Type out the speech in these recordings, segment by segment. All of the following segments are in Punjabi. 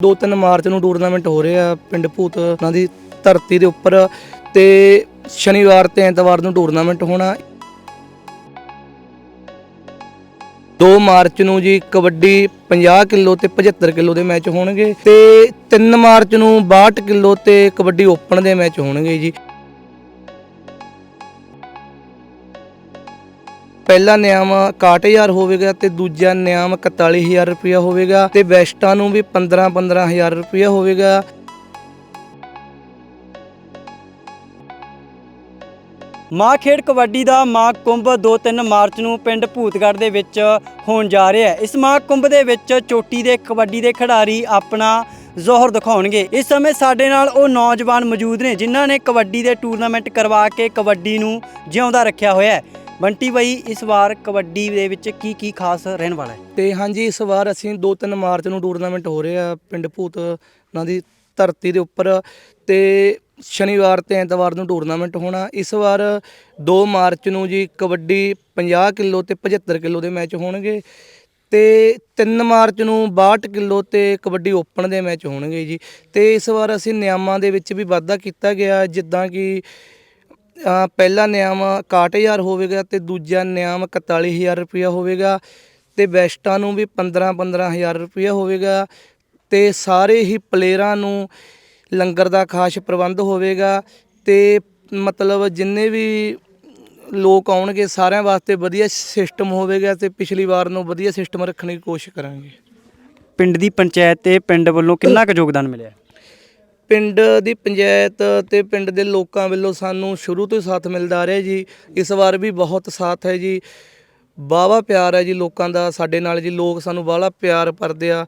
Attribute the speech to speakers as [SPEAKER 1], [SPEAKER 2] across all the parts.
[SPEAKER 1] 2-3 ਮਾਰਚ ਨੂੰ ਟੂਰਨਾਮੈਂਟ ਹੋ ਰਿਹਾ ਪਿੰਡ ਭੂਤਨਾ ਦੀ ਧਰਤੀ ਦੇ ਉੱਪਰ ਤੇ ਸ਼ਨੀਵਾਰ ਤੇ ਐਤਵਾਰ ਨੂੰ ਟੂਰਨਾਮੈਂਟ ਹੋਣਾ। 2 ਮਾਰਚ ਨੂੰ ਜੀ ਕਬੱਡੀ 50 ਕਿਲੋ ਤੇ 75 ਕਿਲੋ ਦੇ ਮੈਚ ਹੋਣਗੇ ਤੇ 3 ਮਾਰਚ ਨੂੰ 62 ਕਿਲੋ ਤੇ ਕਬੱਡੀ ਓਪਨ ਦੇ ਮੈਚ ਹੋਣਗੇ ਜੀ। ਪਹਿਲਾ ਨਿਯਮ 61000 ਹੋਵੇਗਾ ਤੇ ਦੂਜਾ ਨਿਯਮ 41000 ਰੁਪਇਆ ਹੋਵੇਗਾ ਤੇ ਵੈਸਟਾਂ ਨੂੰ ਵੀ 15 15000 ਰੁਪਇਆ ਹੋਵੇਗਾ।
[SPEAKER 2] ਮਾਂ ਖੇਡ ਕਬੱਡੀ ਦਾ ਮਾਂ ਕੁੰਭ 2-3 ਮਾਰਚ ਨੂੰ ਪਿੰਡ ਭੂਤਗੜ ਦੇ ਵਿੱਚ ਹੋਣ ਜਾ ਰਿਹਾ ਹੈ। ਇਸ ਮਾਂ ਕੁੰਭ ਦੇ ਵਿੱਚ ਚੋਟੀ ਦੇ ਕਬੱਡੀ ਦੇ ਖਿਡਾਰੀ ਆਪਣਾ ਜ਼ੋਹਰ ਦਿਖਾਉਣਗੇ। ਇਸ ਸਮੇਂ ਸਾਡੇ ਨਾਲ ਉਹ ਨੌਜਵਾਨ ਮੌਜੂਦ ਨੇ ਜਿਨ੍ਹਾਂ ਨੇ ਕਬੱਡੀ ਦੇ ਟੂਰਨਾਮੈਂਟ ਕਰਵਾ ਕੇ ਕਬੱਡੀ ਨੂੰ ਜਿਉਂਦਾ ਰੱਖਿਆ ਹੋਇਆ ਹੈ। ਬੰਟੀ ਬਾਈ, ਇਸ ਵਾਰ ਕਬੱਡੀ ਦੇ ਵਿੱਚ ਕੀ ਕੀ ਖਾਸ ਰਹਿਣ ਵਾਲਾ ਹੈ?
[SPEAKER 1] ਤੇ ਹਾਂਜੀ, ਇਸ ਵਾਰ ਅਸੀਂ 2-3 ਮਾਰਚ ਨੂੰ ਟੂਰਨਾਮੈਂਟ ਹੋ ਰਿਹਾ ਪਿੰਡ ਭੂਤ ਨਾਂ ਦੀ ਧਰਤੀ ਦੇ ਉੱਪਰ ਤੇ ਸ਼ਨੀਵਾਰ ਤੇ ਐਤਵਾਰ ਨੂੰ ਟੂਰਨਾਮੈਂਟ ਹੋਣਾ। ਇਸ ਵਾਰ 2 ਮਾਰਚ ਨੂੰ ਜੀ ਕਬੱਡੀ 50 ਕਿਲੋ ਤੇ 75 ਕਿਲੋ ਦੇ ਮੈਚ ਹੋਣਗੇ ਤੇ 3 ਮਾਰਚ ਨੂੰ 62 ਕਿਲੋ ਤੇ ਕਬੱਡੀ ਓਪਨ ਦੇ ਮੈਚ ਹੋਣਗੇ ਜੀ। ਤੇ ਇਸ ਵਾਰ ਅਸੀਂ ਨਿਯਮਾਂ ਦੇ ਵਿੱਚ ਵੀ ਵਾਧਾ ਕੀਤਾ ਗਿਆ, ਜਿੱਦਾਂ ਕਿ ਪਹਿਲਾ ਨਿਯਮ 61000 ਹੋਵੇਗਾ ਤੇ ਦੂਜਾ ਨਿਯਮ 41000 ਰੁਪਇਆ ਹੋਵੇਗਾ ਤੇ ਬੈਸਟਾਂ ਨੂੰ ਵੀ 15 15000 ਰੁਪਇਆ ਹੋਵੇਗਾ ਤੇ ਸਾਰੇ ਹੀ ਪਲੇਅਰਾਂ ਨੂੰ ਲੰਗਰ ਦਾ ਖਾਸ ਪ੍ਰਬੰਧ ਹੋਵੇਗਾ ਤੇ ਮਤਲਬ ਜਿੰਨੇ ਵੀ ਲੋਕ ਆਉਣਗੇ ਸਾਰਿਆਂ ਵਾਸਤੇ ਵਧੀਆ ਸਿਸਟਮ ਹੋਵੇਗਾ ਤੇ ਪਿਛਲੀ ਵਾਰ ਨੂੰ ਵਧੀਆ ਸਿਸਟਮ ਰੱਖਣ ਦੀ ਕੋਸ਼ਿਸ਼ ਕਰਾਂਗੇ।
[SPEAKER 2] ਪਿੰਡ ਦੀ ਪੰਚਾਇਤ ਤੇ ਪਿੰਡ ਵੱਲੋਂ ਕਿੰਨਾ ਕੁ ਯੋਗਦਾਨ ਮਿਲਿਆ?
[SPEAKER 1] ਪਿੰਡ ਦੀ ਪੰਚਾਇਤ ਤੇ ਪਿੰਡ ਦੇ ਲੋਕਾਂ ਵੱਲੋਂ ਸਾਨੂੰ ਸ਼ੁਰੂ ਤੋਂ ਹੀ ਸਾਥ ਮਿਲਦਾ ਰਿਹਾ ਜੀ। ਇਸ ਵਾਰ ਵੀ ਬਹੁਤ ਸਾਥ ਹੈ ਜੀ। ਵਾਹਵਾ ਪਿਆਰ ਹੈ ਜੀ ਲੋਕਾਂ ਦਾ ਸਾਡੇ ਨਾਲ ਜੀ ਲੋਕ ਸਾਨੂੰ ਬਾਹਲਾ ਪਿਆਰ ਕਰਦੇ ਆ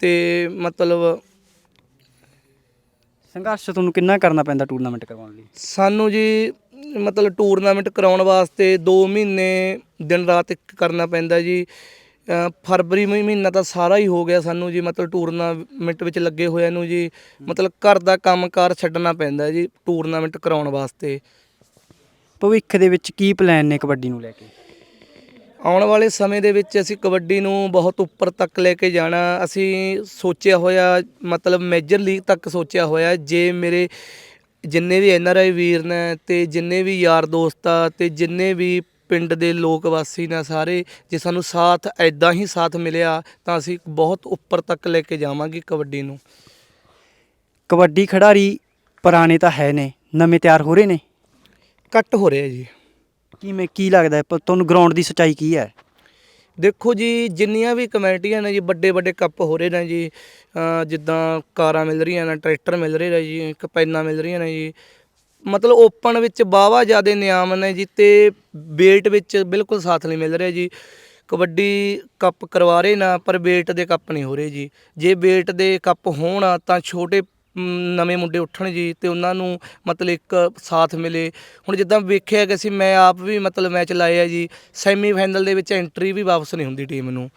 [SPEAKER 1] ਤੇ ਮਤਲਬ
[SPEAKER 2] ਸੰਘਰਸ਼ ਤੁਹਾਨੂੰ ਕਿੰਨਾ ਕਰਨਾ ਪੈਂਦਾ ਟੂਰਨਾਮੈਂਟ ਕਰਵਾਉਣ ਲਈ?
[SPEAKER 1] ਸਾਨੂੰ ਜੀ ਮਤਲਬ ਟੂਰਨਾਮੈਂਟ ਕਰਾਉਣ ਵਾਸਤੇ 2 ਮਹੀਨੇ ਦਿਨ ਰਾਤ ਇੱਕ ਕਰਨਾ ਪੈਂਦਾ ਜੀ। ਫਰਵਰੀ ਮਹੀ- ਮਹੀਨਾ ਤਾਂ ਸਾਰਾ ਹੀ ਹੋ ਗਿਆ ਸਾਨੂੰ ਜੀ ਮਤਲਬ ਟੂਰਨਾਮੈਂਟ ਵਿੱਚ ਲੱਗੇ ਹੋਇਆਂ ਨੂੰ ਜੀ ਮਤਲਬ ਘਰ ਦਾ ਕੰਮਕਾਰ ਛੱਡਣਾ ਪੈਂਦਾ ਜੀ ਟੂਰਨਾਮੈਂਟ ਕਰਾਉਣ ਵਾਸਤੇ।
[SPEAKER 2] ਭਵਿੱਖ ਦੇ ਵਿੱਚ ਕੀ ਪਲਾਨ ਨੇ ਕਬੱਡੀ ਨੂੰ ਲੈ ਕੇ?
[SPEAKER 1] ਆਉਣ ਵਾਲੇ ਸਮੇਂ ਦੇ ਵਿੱਚ ਅਸੀਂ ਕਬੱਡੀ ਨੂੰ ਬਹੁਤ ਉੱਪਰ ਤੱਕ ਲੈ ਕੇ ਜਾਣਾ। ਅਸੀਂ ਸੋਚਿਆ ਹੋਇਆ ਮਤਲਬ ਮੇਜਰ ਲੀਗ ਤੱਕ ਸੋਚਿਆ ਹੋਇਆ ਜੇ ਮੇਰੇ ਜਿੰਨੇ ਵੀ ਐਨ ਆਰ ਆਈ ਵੀਰ ਨੇ ਤੇ ਜਿੰਨੇ ਵੀ ਯਾਰ ਦੋਸਤ ਆ ਤੇ ਜਿੰਨੇ ਵੀ ਪਿੰਡ ਦੇ ਲੋਕ ਵਾਸੀ ਨੇ ਸਾਰੇ ਜੇ ਸਾਨੂੰ ਸਾਥ ਐਦਾਂ ਹੀ ਸਾਥ ਮਿਲਿਆ ਤਾਂ ਅਸੀਂ ਬਹੁਤ ਉੱਪਰ ਤੱਕ ਲੈ ਕੇ ਜਾਵਾਂਗੇ ਕਬੱਡੀ ਨੂੰ।
[SPEAKER 2] ਕਬੱਡੀ ਖਿਡਾਰੀ ਪੁਰਾਣੇ ਤਾਂ ਹੈ ਨੇ ਨਵੇਂ ਤਿਆਰ ਹੋ ਰਹੇ ਨੇ?
[SPEAKER 1] ਕੱਟ ਹੋ ਰਿਹਾ ਜੀ।
[SPEAKER 2] ਕਿਵੇਂ ਕੀ ਲੱਗਦਾ ਹੈ? ਪ- ਤੁਹਾਨੂੰ ਗਰਾਊਂਡ ਦੀ ਸੱਚਾਈ ਕੀ ਹੈ?
[SPEAKER 1] ਦੇਖੋ ਜੀ ਜਿੰਨੀਆਂ ਵੀ ਕਮੇਟੀਆਂ ਨੇ ਜੀ ਵੱਡੇ ਵੱਡੇ ਕੱਪ ਹੋ ਰਹੇ ਨੇ ਜੀ ਅਹ ਜਿੱਦਾਂ ਕਾਰਾਂ ਮਿਲ ਰਹੀਆਂ ਨੇ ਟਰੈਕਟਰ ਮਿਲ ਰਹੇ ਨੇ ਜੀ ਕਪੈਨਾਂ ਮਿਲ ਰਹੀਆਂ ਨੇ ਜੀ ਮਤਲਬ ਓਪਨ ਵਿੱਚ ਬਾਵਾ ਜ਼ਿਆਦੇ ਨਿਯਮ ਨੇ ਜੀ ਤੇ ਵੇਟ ਵਿੱਚ ਬਿਲਕੁਲ ਸਾਥ ਨਹੀਂ ਮਿਲ ਰਿਹਾ ਜੀ। ਕਬੱਡੀ ਕੱਪ ਕਰਵਾ ਰਹੇ ਨਾ, ਪਰ ਵੇਟ ਦੇ ਕੱਪ ਨਹੀਂ ਹੋ ਰਹੇ ਜੀ। ਜੇ ਵੇਟ ਦੇ ਕੱਪ ਹੋਣ ਤਾਂ ਛੋਟੇ ਨਵੇਂ ਮੁੰਡੇ ਉੱਠਣ ਜੀ ਤੇ ਉਹਨਾਂ ਨੂੰ ਮਤਲਬ ਇੱਕ ਸਾਥ ਮਿਲੇ। ਹੁਣ ਜਿੱਦਾਂ ਵੇਖਿਆ ਕਿ ਅਸੀਂ ਮੈਂ ਆਪ ਵੀ ਮਤਲਬ ਮੈਚ ਲਾਏ ਆ ਜੀ। ਸੈਮੀ ਫਾਈਨਲ ਦੇ ਵਿੱਚ ਐਂਟਰੀ ਵੀ ਵਾਪਸ ਨਹੀਂ ਹੁੰਦੀ ਟੀਮ ਨੂੰ।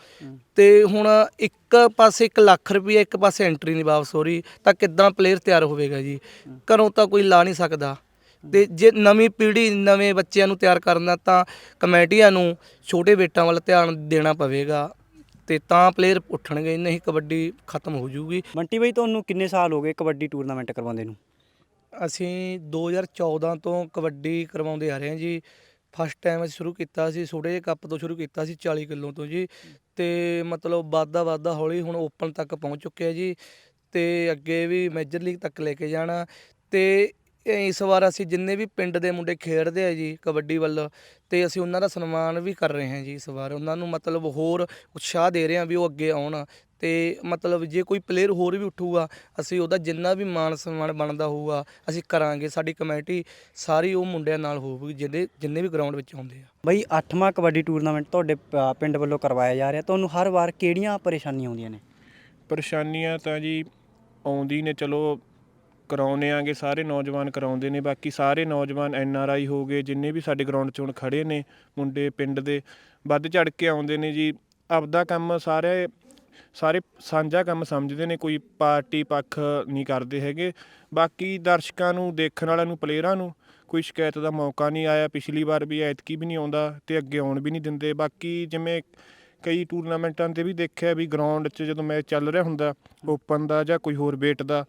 [SPEAKER 1] ਤੇ ਹੁਣ ਇੱਕ ਪਾਸੇ 1 ਲੱਖ ਰੁਪਏ ਇੱਕ ਪਾਸੇ ਐਂਟਰੀ ਨਹੀਂ ਵਾਪਸ ਹੋ ਰਹੀ ਤਾਂ ਕਿੱਦਾਂ ਪਲੇਅਰ ਤਿਆਰ ਹੋਵੇਗਾ ਜੀ? ਘਰੋਂ ਤਾਂ ਕੋਈ ਲਾ ਨਹੀਂ ਸਕਦਾ। ਤੇ ਜੇ ਨਵੀਂ ਪੀੜ੍ਹੀ ਨਵੇਂ ਬੱਚਿਆਂ ਨੂੰ ਤਿਆਰ ਕਰਨਾ ਤਾਂ ਕਮੇਟੀਆਂ ਨੂੰ ਛੋਟੇ ਬੇਟਾਂ ਵੱਲ ਧਿਆਨ ਦੇਣਾ ਪਵੇਗਾ। ਤੇ ਤਾਂ ਪਲੇਅਰ ਉੱਠਣਗੇ ਨਹੀਂ ਕਬੱਡੀ ਖਤਮ ਹੋ ਜਾਊਗੀ।
[SPEAKER 2] ਬੰਟੀ ਬਾਈ ਤੁਹਾਨੂੰ ਕਿੰਨੇ ਸਾਲ ਹੋ ਗਏ ਕਬੱਡੀ ਟੂਰਨਾਮੈਂਟ ਕਰਵਾਉਂਦੇ ਨੂੰ?
[SPEAKER 1] ਅਸੀਂ 2014 ਤੋਂ ਕਬੱਡੀ ਕਰਵਾਉਂਦੇ ਆ ਰਹੇ ਹਾਂ ਜੀ। ਫਸਟ ਟਾਈਮ ਅਸੀਂ ਸ਼ੁਰੂ ਕੀਤਾ ਸੀ ਛੋਟੇ ਜਿਹੇ ਕੱਪ ਤੋਂ ਸ਼ੁਰੂ ਕੀਤਾ ਸੀ 40 ਕਿਲੋ ਤੋਂ ਜੀ। ਤੇ ਮਤਲਬ ਵਾਧਾ ਵਾਧਾ ਹੌਲੀ ਹੁਣ ਓਪਨ ਤੱਕ ਪਹੁੰਚ ਚੁੱਕਿਆ ਜੀ। ਤੇ ਅੱਗੇ ਵੀ ਮੇਜਰ ਲੀਗ ਤੱਕ ਲੈ ਕੇ ਜਾਣਾ। ਤੇ ਇਸ ਵਾਰ ਅਸੀਂ ਜਿੰਨੇ ਵੀ ਪਿੰਡ ਦੇ ਮੁੰਡੇ ਖੇਡਦੇ ਆ ਜੀ ਕਬੱਡੀ ਵੱਲ ਤੇ ਅਸੀਂ ਉਹਨਾਂ ਦਾ ਸਨਮਾਨ ਵੀ ਕਰ ਰਹੇ ਹਾਂ ਜੀ ਇਸ ਵਾਰ। ਉਹਨਾਂ ਨੂੰ ਮਤਲਬ ਹੋਰ ਉਤਸ਼ਾਹ ਦੇ ਰਹੇ ਹਾਂ ਵੀ ਉਹ ਅੱਗੇ ਆਉਣ। ਤੇ ਮਤਲਬ ਜੇ ਕੋਈ ਪਲੇਅਰ ਹੋਰ ਵੀ ਉੱਠੂਗਾ ਅਸੀਂ ਉਹਦਾ ਜਿੰਨਾ ਵੀ ਮਾਣ ਸਨਮਾਨ ਬਣਦਾ ਹੋਊਗਾ ਅਸੀਂ ਕਰਾਂਗੇ। ਸਾਡੀ ਕਮੇਟੀ ਸਾਰੀ ਉਹ ਮੁੰਡਿਆਂ ਨਾਲ ਹੋਊਗੀ ਜਿਹਦੇ ਜਿੰਨੇ ਵੀ ਗਰਾਊਂਡ ਵਿੱਚ ਆਉਂਦੇ ਆ।
[SPEAKER 2] ਬਾਈ 8ਵਾਂ ਕਬੱਡੀ ਟੂਰਨਾਮੈਂਟ ਤੁਹਾਡੇ ਪਿੰਡ ਵੱਲੋਂ ਕਰਵਾਇਆ ਜਾ ਰਿਹਾ। ਤੁਹਾਨੂੰ ਹਰ ਵਾਰ ਕਿਹੜੀਆਂ ਪਰੇਸ਼ਾਨੀਆਂ ਆਉਂਦੀਆਂ ਨੇ?
[SPEAKER 3] ਪਰੇਸ਼ਾਨੀਆਂ ਤਾਂ ਜੀ ਆਉਂਦੀ ਨੇ ਚਲੋ ਕਰਾਉਨੇ ਆਂਗੇ, ਸਾਰੇ ਨੌਜਵਾਨ ਕਰਾਉਂਦੇ ਨੇ, ਬਾਕੀ ਸਾਰੇ ਨੌਜਵਾਨ ਐਨ ਆਰ ਆਈ ਹੋ ਗਏ, ਜਿੰਨੇ ਵੀ ਸਾਡੇ ਗਰਾਊਂਡ 'ਚ ਹੁਣ ਖੜੇ ਨੇ, ਮੁੰਡੇ ਪਿੰਡ ਦੇ, ਵੱਧ ਚੜ ਕੇ ਆਉਂਦੇ ਨੇ ਜੀ, ਆਪਦਾ ਕੰਮ ਸਾਰੇ ਸਾਰੇ ਸਾਂਝਾ ਕੰਮ ਸਮਝਦੇ ਨੇ, ਕੋਈ ਪਾਰਟੀ ਪੱਖ ਨਹੀਂ ਕਰਦੇ ਹੈਗੇ। ਬਾਕੀ ਦਰਸ਼ਕਾਂ ਨੂੰ, ਦੇਖਣ ਵਾਲਿਆਂ ਨੂੰ ਪਲੇਅਰਾਂ ਨੂੰ ਕੋਈ ਸ਼ਿਕਾਇਤ ਦਾ ਮੌਕਾ ਨਹੀਂ ਆਇਆ, ਪਿਛਲੀ ਵਾਰ ਵੀ ਐਤਕੀ ਵੀ ਨਹੀਂ ਆਉਂਦਾ ਤੇ ਅੱਗੇ ਆਉਣ ਵੀ ਨਹੀਂ ਦਿੰਦੇ। ਬਾਕੀ ਜਿਵੇਂ ਕਈ ਟੂਰਨਾਮੈਂਟਾਂ ਤੇ ਵੀ ਦੇਖਿਆ ਵੀ ਗਰਾਊਂਡ 'ਚ ਜਦੋਂ ਮੈਚ ਚੱਲ ਰਿਹਾ ਹੁੰਦਾ ਓਪਨ ਦਾ ਜਾਂ ਕੋਈ ਹੋਰ ਵੇਟ ਦਾ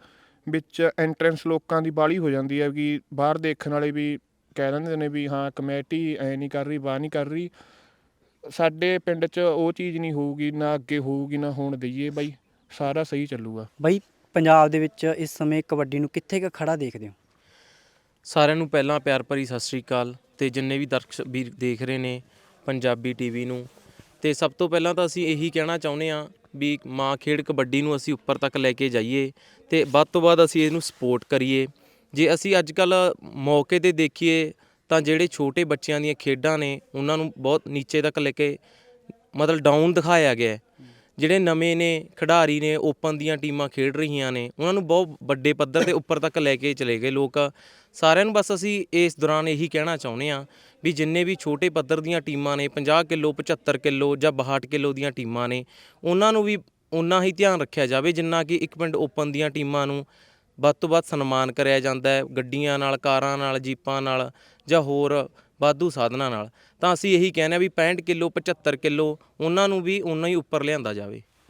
[SPEAKER 3] ਵਿੱਚ ਐਂਟਰੈਂਸ ਲੋਕਾਂ ਦੀ ਬਾਲੀ ਹੋ ਜਾਂਦੀ ਹੈ ਕਿ ਬਾਹਰ ਦੇਖਣ ਵਾਲੇ ਵੀ ਕਹਿ ਦਿੰਦੇ ਨੇ ਵੀ ਹਾਂ ਕਮੇਟੀ ਐ ਨਹੀਂ ਕਰ ਰਹੀ ਬਾਹ ਨਹੀਂ ਕਰ ਰਹੀ। ਸਾਡੇ ਪਿੰਡ 'ਚ ਉਹ ਚੀਜ਼ ਨਹੀਂ ਹੋਊਗੀ ਨਾ ਅੱਗੇ ਹੋਊਗੀ ਨਾ ਹੋਣ ਦਈਏ ਬਾਈ। ਸਾਰਾ ਸਹੀ ਚੱਲੂਗਾ।
[SPEAKER 2] ਬਾਈ ਪੰਜਾਬ ਦੇ ਵਿੱਚ ਇਸ ਸਮੇਂ ਕਬੱਡੀ ਨੂੰ ਕਿੱਥੇ ਕੁ ਖੜਾ ਦੇਖਦੇ ਹੋ?
[SPEAKER 4] ਸਾਰਿਆਂ ਨੂੰ ਪਹਿਲਾਂ ਪਿਆਰ ਭਰੀ ਸਤਿ ਸ੍ਰੀ ਅਕਾਲ ਤੇ ਜਿੰਨੇ ਵੀ ਦਰਸ਼ਕ ਵੀਰ ਦੇਖ ਰਹੇ ਨੇ ਪੰਜਾਬੀ ਟੀਵੀ ਨੂੰ ਤੇ ਸਭ ਤੋਂ ਪਹਿਲਾਂ ਤਾਂ ਅਸੀਂ ਇਹੀ ਕਹਿਣਾ ਚਾਹੁੰਦੇ ਆ ਵੀ ਮਾਂ ਖੇਡ ਕਬੱਡੀ ਨੂੰ ਅਸੀਂ ਉੱਪਰ ਤੱਕ ਲੈ ਕੇ ਜਾਈਏ ਤੇ ਵੱਧ ਤੋਂ ਵੱਧ ਅਸੀਂ ਇਹਨੂੰ ਸਪੋਰਟ ਕਰੀਏ। ਜੇ ਅਸੀਂ ਅੱਜ ਕੱਲ ਮੌਕੇ ਤੇ ਦੇਖੀਏ ਤਾਂ ਜਿਹੜੇ ਛੋਟੇ ਬੱਚਿਆਂ ਦੀਆਂ ਖੇਡਾਂ ਨੇ, ਉਹਨਾਂ ਨੂੰ ਬਹੁਤ ਨੀਚੇ ਤੱਕ ਲੈ ਕੇ ਮਤਲਬ ਡਾਊਨ ਦਿਖਾਇਆ ਗਿਆ ਜਿਹੜੇ ਨਵੇਂ ਨੇ ਖਿਡਾਰੀ ਨੇ ਓਪਨ ਦੀਆਂ ਟੀਮਾਂ ਖੇਡ ਰਹੀਆਂ ਨੇ, ਉਹਨਾਂ ਨੂੰ ਬਹੁਤ ਵੱਡੇ ਪੱਧਰ ਤੇ ਉੱਪਰ ਤੱਕ ਲੈ ਕੇ ਚਲੇ ਗਏ ਲੋਕ। ਸਾਰਿਆਂ ਨੂੰ ਬਸ ਅਸੀਂ ਇਸ ਦੌਰਾਨ ਇਹੀ ਕਹਿਣਾ ਚਾਹੁੰਦੇ ਆ ਵੀ ਜਿੰਨੇ ਵੀ ਛੋਟੇ ਪੱਧਰ ਦੀਆਂ ਟੀਮਾਂ ਨੇ 50 ਕਿਲੋ 75 ਕਿਲੋ ਜਾਂ 62 ਕਿਲੋ ਦੀਆਂ ਟੀਮਾਂ ਨੇ, ਉਹਨਾਂ ਨੂੰ ਵੀ ਉਨਾ ਹੀ ਧਿਆਨ ਰੱਖਿਆ ਜਾਵੇ ਜਿੰਨਾ ਕਿ ਇੱਕ ਪਿੰਡ ਓਪਨ ਦੀਆਂ ਟੀਮਾਂ ਨੂੰ ਵੱਧ ਤੋਂ ਵੱਧ ਸਨਮਾਨ ਕਰਿਆ ਜਾਂਦਾ ਹੈ, ਗੱਡੀਆਂ ਨਾਲ, ਕਾਰਾਂ ਨਾਲ, ਜੀਪਾਂ ਨਾਲ ਜਾਂ ਹੋਰ ਵਾਧੂ ਸਾਧਨਾਂ ਨਾਲ। ਤਾਂ ਅਸੀਂ ਇਹੀ ਕਹਿੰਦੇ ਆ ਵੀ 65 ਕਿਲੋ 75 ਕਿਲੋ ਉਹਨਾਂ ਨੂੰ ਵੀ ਉਨਾ ਹੀ ਉੱਪਰ ਲਿਆਂਦਾ ਜਾਵੇ।